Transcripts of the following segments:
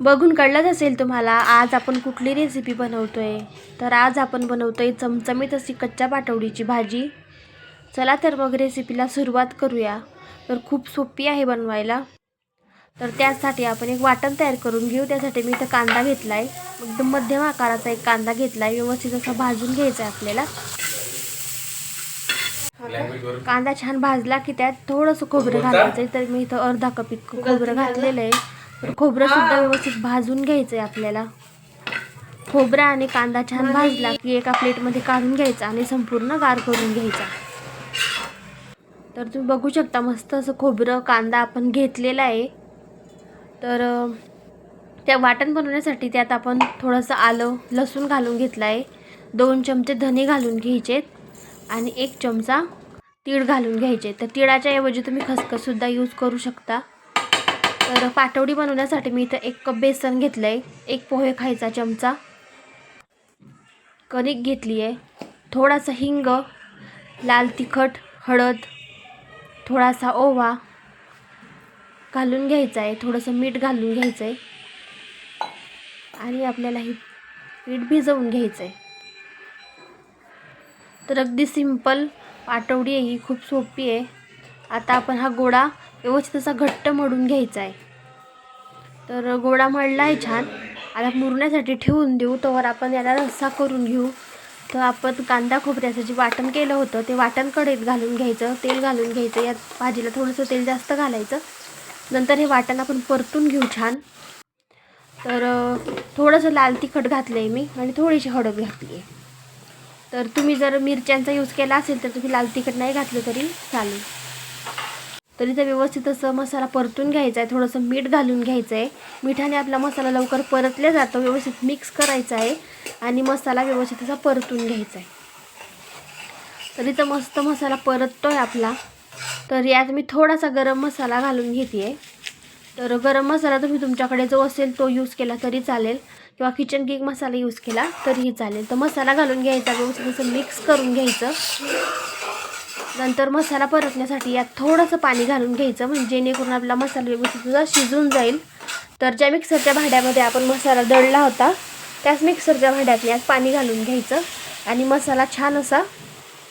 बघून कळलंच असेल तुम्हाला आज आपण कुठली रेसिपी बनवतोय. तर आज आपण बनवतोय चमचमीत अशी कच्च्या पाटवडीची भाजी. चला तर मग रेसिपीला सुरुवात करूया. तर खूप सोपी आहे बनवायला. तर त्यासाठी आपण एक वाटण तयार करून घेऊ. त्यासाठी मी इथं कांदा घेतला आहे एकदम मध्यम आकाराचा एक कांदा घेतला आहे व्यवस्थित असा भाजून घ्यायचा आहे आपल्याला. कांदा छान भाजला की त्यात थोडंसं खोबरं घालायचं आहे तर मी इथं अर्धा कप इतकं खोबरं घातलेलं आहे. खोबरं सुद्धा व्यवस्थित भाजून घ्यायचं आहे आपल्याला. खोबरा आणि कांदा छान भाजला की एका प्लेटमध्ये काढून घ्यायचा आणि संपूर्ण गार करून घ्यायचा. तर तुम्ही बघू शकता मस्त असं खोबरं कांदा आपण घेतलेला आहे. तर त्या वाटण बनवण्यासाठी त्यात आपण थोडंसं आलं लसूण घालून घेतलं आहे दोन चमचे धने घालून घ्यायचेत आणि एक चमचा तीळ घालून घ्यायचे. तर तिळाच्या ऐवजी तुम्ही खसखससुद्धा यूज करू शकता. तर पाटवडी बनवण्यासाठी मी इथं एक कप बेसन घेतलं आहे एक पोहे खायचा चमचा. कणिक घेतली आहे थोडासा हिंग लाल तिखट हळद थोडासा ओवा घालून घ्यायचा आहे थोडंसं मीठ घालून घ्यायचं आहे आणि आपल्याला ही पीठ भिजवून घ्यायचं आहे तर अगदी सिंपल पाटवडी आहे ही खूप सोपी आहे. आता आपण हा गोळा व्यवस्थित असा घट्ट मळून घ्यायचा आहे. तर गोळा मळला आहे छान. आता मुरण्यासाठी ठेवून देऊ. तोवर आपण याला रस्सा करून घेऊ. तर आपण कांदा खोबऱ्याचं जे वाटण केलं होतं ते वाटण कढईत घालून घ्यायचं. तेल घालून घ्यायचं. यात भाजीला थोडंसं तेल जास्त घालायचं. नंतर हे वाटण आपण परतून घेऊ छान. तर थोडंसं लाल तिखट घातलं आहे मी आणि थोडीशी हळद घातली आहे तर तुम्ही जर मिरच्यांचा यूज केला असेल तर तुम्ही लाल तिखट नाही घातलं तरी चालेल. तरी इथं व्यवस्थित असं मसाला परतून घ्यायचा आहे थोडंसं मीठ घालून घ्यायचं आहे मिठाने आपला मसाला लवकर परतल्या जातो व्यवस्थित मिक्स करायचा आहे आणि मसाला व्यवस्थित असा परतून घ्यायचा आहे तर इथं मस्त मसाला परततोय आपला. तर यात मी थोडासा गरम मसाला घालून घेते आहे तर गरम मसाला तुम्ही तुमच्याकडे जो असेल तो यूज केला तरी चालेल. किंवा किचन किंग मसाला यूज केला तरीही चालेल. तर मसाला घालून घ्यायचा व्यवस्थित असं मिक्स करून घ्यायचं. नंतर मसाला परतण्यासाठी यात थोडंसं पाणी घालून घ्यायचं म्हणजे जेणेकरून आपला मसाला व्यवस्थित शिजून जाईल. तर ज्या मिक्सरच्या भांड्यामध्ये आपण मसाला दळला होता त्याच मिक्सरच्या भांड्यात यात पाणी घालून घ्यायचं आणि मसाला छान असा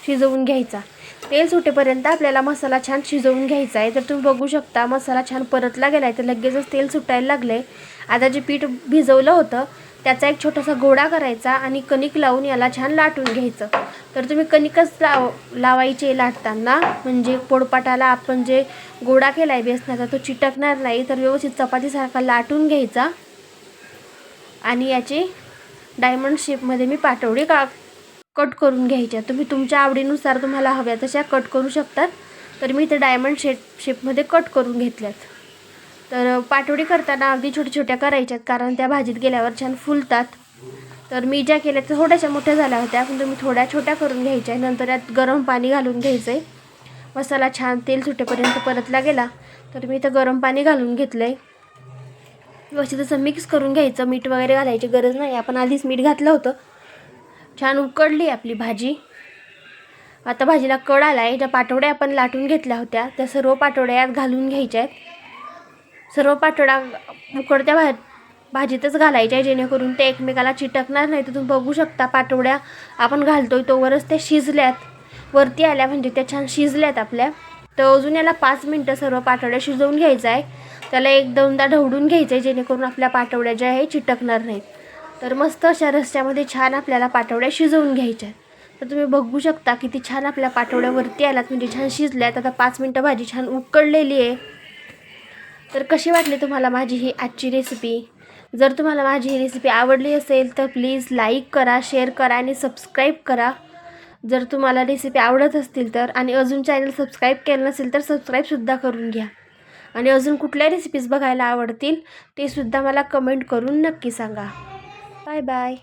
शिजवून घ्यायचा. तेल सुटेपर्यंत आपल्याला मसाला छान शिजवून घ्यायचा आहे. तर तुम्ही बघू शकता मसाला छान परतला गेला आहे तर लगेचच तेल सुटायला लागलं आहे आता जे पीठ भिजवलं होतं त्याचा एक छोटासा गोळा करायचा आणि कणिक लावून याला छान लाटून घ्यायचं. तर तुम्ही कणिकच लाव लावायचे लाटताना म्हणजे पोळपाटाला आपण जे गोळा केला आहे बेसनाचा तो चिटकणार नाही तर व्यवस्थित चपातीसारखा लाटून घ्यायचा. आणि याची डायमंड शेपमध्ये मी पाटवडी का कट करून घ्यायच्या. तुम्ही तुमच्या आवडीनुसार तुम्हाला हव्या तशा कट करू शकतात. तर मी इथे डायमंड शेप शेपमध्ये कट करून घेतल्यात. तर पाटवडी करताना अगदी छोट्या छोट्या करायच्यात कारण त्या भाजीत गेल्यावर छान फुलतात. तर मी ज्या केल्या त्या थोड्याशा मोठ्या झाल्या होत्या पण तुम्ही थोड्या छोट्या करून घ्यायच्या नंतर यात गरम पाणी घालून घ्यायचं आहे मसाला छान तेल सुटेपर्यंत परतला गेला तर मी इथं गरम पाणी घालून घेतलं आहे व्यवस्थित असं मिक्स करून घ्यायचं मीठ वगैरे घालायची गरज नाही आपण आधीच मीठ घातलं होतं. छान उकडली आपली भाजी. आता भाजीला कड आला आहे ज्या पाटवड्या आपण लाटून घेतल्या होत्या त्या सर्व पाटवड्या यात घालून घ्यायच्या आहेत सर्व पाटोडा उकडत्या भा भाजीतच घालायच्या आहे जेणेकरून ते एकमेकाला चिटकणार नाही. तर तुम्ही बघू शकता पाटोड्या आपण घालतोय तोवरच त्या शिजल्यात. वरती आल्या म्हणजे त्या छान शिजल्यात आपल्या. तर अजून याला पाच मिनटं सर्व पाटोड्या शिजवून घ्यायचं आहे. त्याला एक दोनदा ढवडून घ्यायचं आहे जेणेकरून आपल्या पाटवड्या ज्या आहे चिटकणार नाहीत. तर मस्त अशा रस्त्यामध्ये छान आपल्याला पाटवड्या शिजवून घ्यायच्या आहेत. तर तुम्ही बघू शकता किती छान आपल्या पाटवड्यावरती आलात म्हणजे छान शिजल्यात. आता पाच मिनटं भाजी छान उकडलेली आहे. तर कशी वाटली तुम्हाला माझी ही आजची रेसिपी जर तुम्हाला माझी ही रेसिपी आवडली असेल तर प्लीज लाईक करा शेअर करा आणि सबस्क्राईब करा. जर तुम्हाला रेसिपी आवडत असतील तर आणि अजून चॅनल सबस्क्राईब केलं नसेल तर सबस्क्राईबसुद्धा करून घ्या. आणि अजून कुठल्या रेसिपीज बघायला आवडतील ते सुद्धा मला कमेंट करून नक्की सांगा. Bye bye